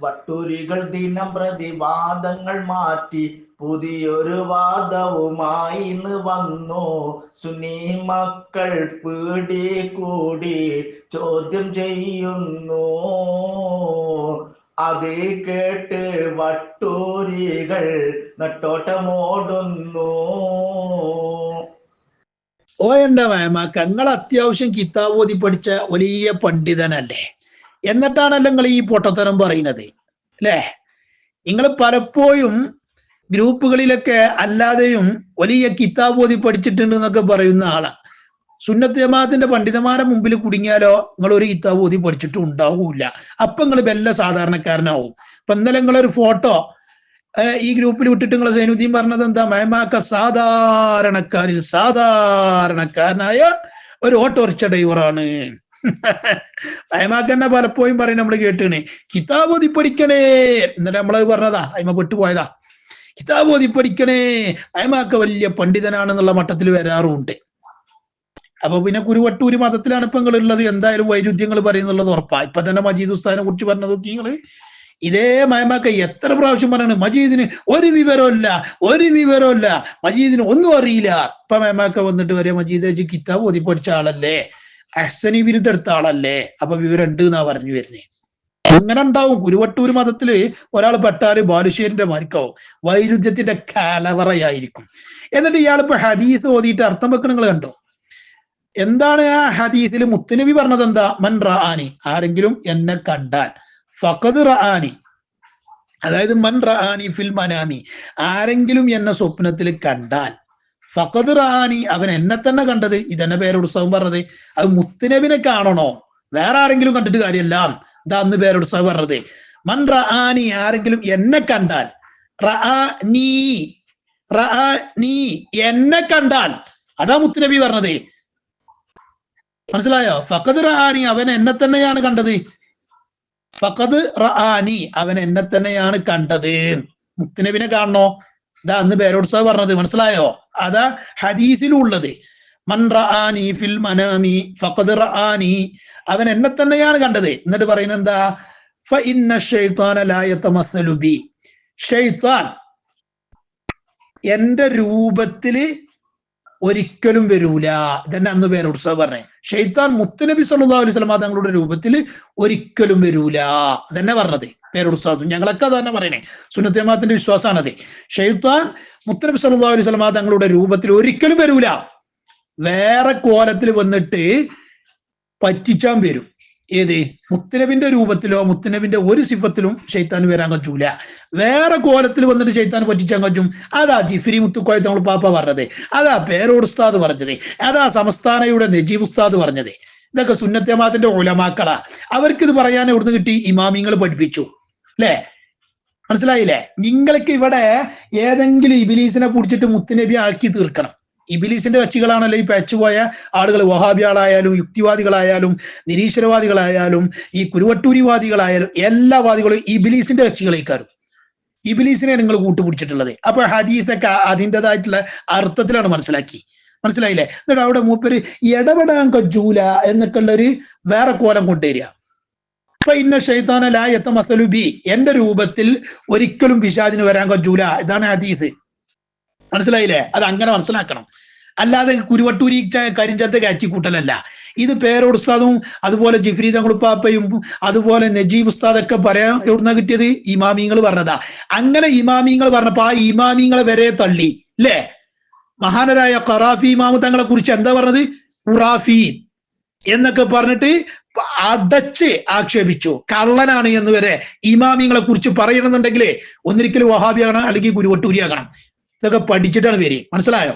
വട്ടൂരികൾ ദിനം പ്രതിവാദങ്ങൾ മാറ്റി പുതിയൊരു വാദവുമായി ഇന്ന് വന്നു. സുനി മക്കൾ പീടി കൂടി ചോദ്യം ചെയ്യുന്നു. അത് കേട്ട് വട്ടൂരികൾ നട്ടോട്ടമോടുന്നു. ഓ എന്റെ മേമാക്ക നിങ്ങൾ അത്യാവശ്യം കിതാബോധി പഠിച്ച വലിയ പണ്ഡിതനല്ലേ? എന്നിട്ടാണല്ലോ നിങ്ങൾ ഈ പൊട്ടത്തരം പറയുന്നത് അല്ലേ? നിങ്ങൾ പലപ്പോഴും ഗ്രൂപ്പുകളിലൊക്കെ അല്ലാതെയും വലിയ കിതാബ് പഠിച്ചിട്ടുണ്ട് എന്നൊക്കെ പറയുന്ന ആളാണ് സുന്നത്ത് ജമാഅത്തിന്റെ പണ്ഡിതന്മാരെ മുമ്പിൽ കുടുങ്ങിയാലോ നിങ്ങൾ ഒരു കിതാബ് ഓതി പഠിച്ചിട്ടും ഉണ്ടാവൂല. അപ്പൊ നിങ്ങൾ വല്ല സാധാരണക്കാരനാവും. ഇപ്പൊ ഇന്നലെ നിങ്ങളൊരു ഫോട്ടോ ഈ ഗ്രൂപ്പിൽ വിട്ടിട്ട് നിങ്ങൾ സൈനുദ്ദീൻ പറഞ്ഞത് എന്താ? മയമാക്ക സാധാരണക്കാരിൽ സാധാരണക്കാരനായ ഒരു ഓട്ടോറിക്ഷ ഡ്രൈവറാണ്. മേമാക്ക തന്നെ പലപ്പോഴും പറയും നമ്മൾ കേട്ടണേ കിതാബ് ഓതി പഠിക്കണേ. എന്നിട്ട് നമ്മളത് പറഞ്ഞതാ അയിമ പെട്ടുപോയതാ കിതാബ് ഓതി പഠിക്കണേ. അയമാക്ക വലിയ പണ്ഡിതനാണെന്നുള്ള മട്ടത്തിൽ വരാറുമുണ്ട് അപ്പൊ പിന്നെ കുരുവട്ടൂര് മതത്തിലാണ് ഇപ്പൊ നിങ്ങൾ ഉള്ളത് എന്തായാലും വൈരുദ്ധ്യങ്ങൾ പറയുന്നുള്ളത് ഉറപ്പാ. ഇപ്പൊ തന്നെ മജീദ് ഉസ്താദിനെ കുറിച്ച് പറഞ്ഞത് നിങ്ങൾ ഇതേ മയമാക്ക എത്ര പ്രാവശ്യം പറയാണ് മജീദിന് ഒരു വിവരമില്ല ഒരു വിവരമില്ല മജീദിന് ഒന്നും അറിയില്ല. ഇപ്പൊ മയമാക്ക വന്നിട്ട് വരെ മജീദ് കിതാബ് ഓതി പഠിച്ച ആളല്ലേ? അഹ്സനി വിരുദ്ധ എടുത്ത ആളല്ലേ? അപ്പൊ വിവരണ്ട് എന്നാ പറഞ്ഞു വരുന്നേ. അങ്ങനെ ഉണ്ടാവും. കുരുവട്ടൂർ മതത്തിൽ ഒരാൾ പെട്ടാൽ ബാലുശ്ശേരിന്റെ മാരിക്കാവും. വൈരുദ്ധ്യത്തിന്റെ കലവറയായിരിക്കും. എന്നിട്ട് ഇയാൾ ഇയാളിപ്പോ ഹദീസ് ഓതിയിട്ട് അർത്ഥം വെക്കണ നിങ്ങൾ കണ്ടോ? എന്താണ് ആ ഹദീസിൽ മുത്തുനബി പറഞ്ഞത് എന്താ? മൻ റഹാനി ആരെങ്കിലും എന്നെ കണ്ടാൽ. ഫഖദ് റഹാനി അതായത് മൻ റഹാനി ഫിൽ മനാമി. ആരെങ്കിലും എന്നെ സ്വപ്നത്തിൽ കണ്ടാൽ. ഫഖദ് റാനി അവൻ എന്നെ തന്നെ കണ്ടത് ഇതെന്നെ പേരോട് ഉത്സവം പറഞ്ഞത്. അത് മുത്തുനബിനെ കാണണോ? വേറെ ആരെങ്കിലും കണ്ടിട്ട് കാര്യമല്ല. ഇതാ അന്ന് പേരോട് ഉത്സവം പറഞ്ഞത്. മൻ റആനി ആരെങ്കിലും എന്നെ കണ്ടാൽ റആനി റആനി എന്നെ കണ്ടാൽ അതാ മുത്തുനബി പറഞ്ഞത്. മനസ്സിലായോ? ഫഖദ് റആനി അവൻ എന്നെ തന്നെയാണ് കണ്ടത്. ഫഖദ് റആനി അവൻ എന്നെ തന്നെയാണ് കണ്ടത്. മുത്തുനബിനെ കാണണോ? ഇതാ അന്ന് പേരോത്സവം പറഞ്ഞത് മനസ്സിലായോ? അതാ ഹദീസിലുള്ളത്. മൻ റാനി ഫിൽ മനാമി ഫഖദ് റആനി. അവൻ എന്നെ തന്നെയാണ് കണ്ടത്. എന്നിട്ട് പറയുന്നത് എന്താ? ഫ രൂപത്തിൽ ഒരിക്കലും വരൂല. ഇതന്നെ അന്ന് പേര് ഉത്സവം പറഞ്ഞേ. ഷെയ്ത്താൻ മുത്തുനബി സല്ലല്ലാഹു അലൈഹി വസല്ലം തങ്ങളുടെ രൂപത്തിൽ ഒരിക്കലും വരൂല. അതന്നെ പറഞ്ഞത് പേരുത്സവം ഞങ്ങളൊക്കെ അത് തന്നെ പറയണേ. സുന്നത്തേമാത്തിന്റെ വിശ്വാസമാണത്. ഷെയ്ത്താൻ മുത്തനബി സല്ലല്ലാഹു അലൈഹി സ്വലാ തങ്ങളുടെ രൂപത്തിൽ ഒരിക്കലും വരൂല. വേറെ കോലത്തിൽ വന്നിട്ട് പറ്റിച്ചാൻ വരും. ഏത്? മുത്തനബിന്റെ രൂപത്തിലോ മുത്തനബിന്റെ ഒരു സിഫത്തിലും ഷെയ്ത്താൻ വരാൻ കച്ചൂല വേറെ കോലത്തിൽ വന്നിട്ട് ഷെയ്ത്താൻ പറ്റിച്ചാൻ കച്ചും അതാ ജിഫിരി മുത്തുക്കോയ നമ്മൾ പാപ്പ പറഞ്ഞത്. അതാ പേരോട് ഉസ്താദ് പറഞ്ഞത്. അതാ സംസ്ഥാനയുടെ നജീബ് ഉസ്താദ് പറഞ്ഞത്. ഇതൊക്കെ സുന്നത്തേമാത്തിന്റെ ഉലമാക്കളാ. അവർക്ക് ഇത് പറയാൻ എവിടുന്ന് കിട്ടി? ഇമാമിങ്ങൾ പഠിപ്പിച്ചു. അല്ലേ? മനസ്സിലായില്ലേ? നിങ്ങൾക്ക് ഇവിടെ ഏതെങ്കിലും ഇബിലീസിനെ പിടിച്ചിട്ട് മുത്തുനബി ആക്കി തീർക്കണം. ഇബിലീസിന്റെ കക്ഷികളാണല്ലോ ഈ പേച്ചുപോയ ആളുകൾ. വഹാബിയാളായാലും യുക്തിവാദികളായാലും നിരീശ്വരവാദികളായാലും ഈ കുരുവട്ടൂരിവാദികളായാലും എല്ലാ വാദികളും ഇബിലീസിന്റെ കക്ഷികളേക്കാരും. ഇബിലീസിനെ നിങ്ങൾ കൂട്ടുപിടിച്ചിട്ടുള്ളത്. അപ്പൊ ഹദീസൊക്കെ അതിന്റെതായിട്ടുള്ള അർത്ഥത്തിലാണ് മനസ്സിലാക്കി. മനസ്സിലായില്ലേ? എന്നിട്ട് അവിടെ മൂപ്പര് ഇടപെടാൻ കജൂല എന്നൊക്കെ ഉള്ളൊരു വേറെ കോലം കൊണ്ടുവരിക. അപ്പൊ ഇന്ന ഷെയ്ത്താന ലായത്ത മസലുബി എന്റെ രൂപത്തിൽ ഒരിക്കലും പിശാദിന് വരാൻ കജൂല ഇതാണ് ഹദീസ്. മനസ്സിലായില്ലേ? അത് അങ്ങനെ മനസ്സിലാക്കണം. അല്ലാതെ കുരുവട്ടൂരി കരിഞ്ചന്ത കാച്ചിക്കൂട്ടലല്ല ഇത് പേരോട് ഉസ്താദും അതുപോലെ ജിഫ്രി തങ്ങളുപ്പാപ്പയും അതുപോലെ നജീബ് ഉസ്താദൊക്കെ പറയാൻ എവിടുന്ന കിട്ടിയത്? ഇമാമിങ്ങൾ പറഞ്ഞതാ. അങ്ങനെ ഇമാമിങ്ങൾ പറഞ്ഞപ്പോ ആ ഇമാമിങ്ങളെ വരെ തള്ളി. അല്ലേ മഹാനരായ ഖറാഫി ഇമാമു തങ്ങളെ കുറിച്ച് എന്താ പറഞ്ഞത്? ഖുറാഫി എന്നൊക്കെ പറഞ്ഞിട്ട് അടച്ച് ആക്ഷേപിച്ചു. കള്ളനാണ് എന്ന് വരെ ഇമാമിങ്ങളെ കുറിച്ച് പറയണമെന്നുണ്ടെങ്കിൽ ഒന്നിരിക്കലും വഹാബിയാകണം അല്ലെങ്കിൽ ഗുരുവട്ടൂരിയാകണം ഇതൊക്കെ പഠിച്ചിട്ടാണ് വരിക. മനസ്സിലായോ?